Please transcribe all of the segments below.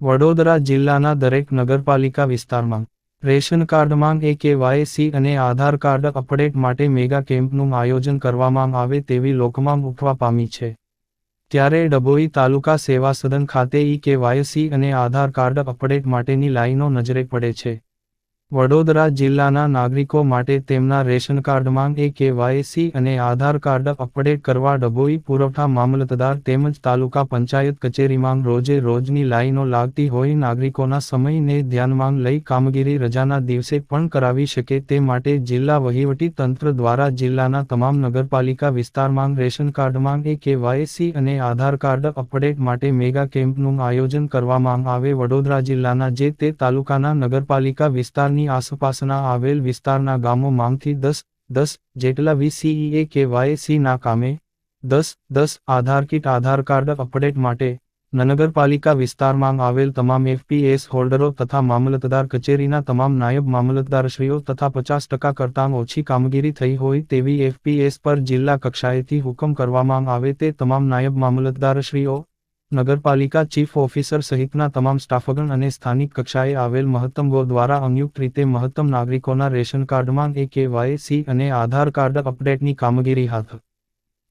વડોદરા જિલ્લાના દરેક નગરપાલિકા વિસ્તારમાં રેશન કાર્ડમાં એ કેવાયસી અને આધાર કાર્ડ અપડેટ માટે મેગા કેમ્પનું આયોજન કરવામાં આવે તેવી લોકમાં ઉઠવા પામી છે. ત્યારે ડભોઈ તાલુકા સેવા સદન ખાતે ઈ કેવાયસી અને આધાર કાર્ડ અપડેટ માટેની લાઈનો નજરે પડે છે. વડોદરા જિલ્લાના નાગરિકો માટે તેમના રેશન કાર્ડમાં એ કેવાયસી અને આધાર કાર્ડ અપડેટ કરવા ડભોઈ પુરવઠા મામલતદાર તેમજ તાલુકા પંચાયત કચેરીમાં રોજે રોજની લાઈનો લાગતી હોય નાગરિકોના સમયને ધ્યાનમાં લઈ કામગીરી રજાના દિવસે પણ કરાવી શકે તે માટે જિલ્લા વહીવટી તંત્ર દ્વારા જિલ્લાના તમામ નગરપાલિકા વિસ્તારમાં રેશન કાર્ડમાં એ કેવાયસી અને આધાર કાર્ડ અપડેટ માટે મેગા કેમ્પનું આયોજન કરવામાં આવે વડોદરા જિલ્લાના જે તે તાલુકાના નગરપાલિકા વિસ્તારની આસપાસના આવેલ વિસ્તારના ગામોમાંથી દસ દસ જેટલા વીસીઈએ કે વાયસીના કામે, દસ દસ Aadhaar kit, Aadhaar card update માટે નગરપાલિકા વિસ્તારમાં આવેલ તમામ એફપીએસ હોલ્ડરો તથા મામલતદાર કચેરીના તમામ નાયબ મામલતદારશ્રીઓ તથા પચાસ ટકા કરતાં ઓછી કામગીરી થઈ હોય તેવી એફપીએસ પર જિલ્લા કક્ષાએથી હુકમ કરવામાં આવે તે તમામ નાયબ મામલતદારશ્રીઓ નગરપાલિકા ચીફ ઓફિસર સહિતના તમામ સ્ટાફગણ અને સ્થાનિક કક્ષાએ આવેલ મહત્તમગો દ્વારા સંયુક્ત રીતે મહત્તમ નાગરિકોના રેશન કાર્ડમાં એ કેવાયસી અને આધાર કાર્ડ અપડેટની કામગીરી હાથ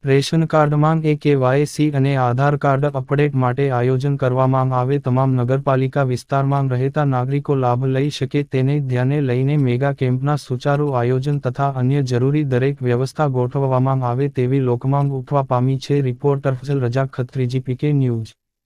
રેશન કાર્ડમાં એ કેવાયસી અને આધાર કાર્ડ અપડેટ માટે આયોજન કરવામાં આવે, તમામ નગરપાલિકા વિસ્તારમાં રહેતા નાગરિકો લાભ લઈ શકે તેને ધ્યાને લઈને મેગા કેમ્પના સુચારુ આયોજન તથા અન્ય જરૂરી દરેક વ્યવસ્થા ગોઠવવામાં આવે તેવી લોકમાંગ ઉઠવા પામી છે, રિપોર્ટર ફઝલ રજા ખત્રીજી, પીકે ન્યૂઝ.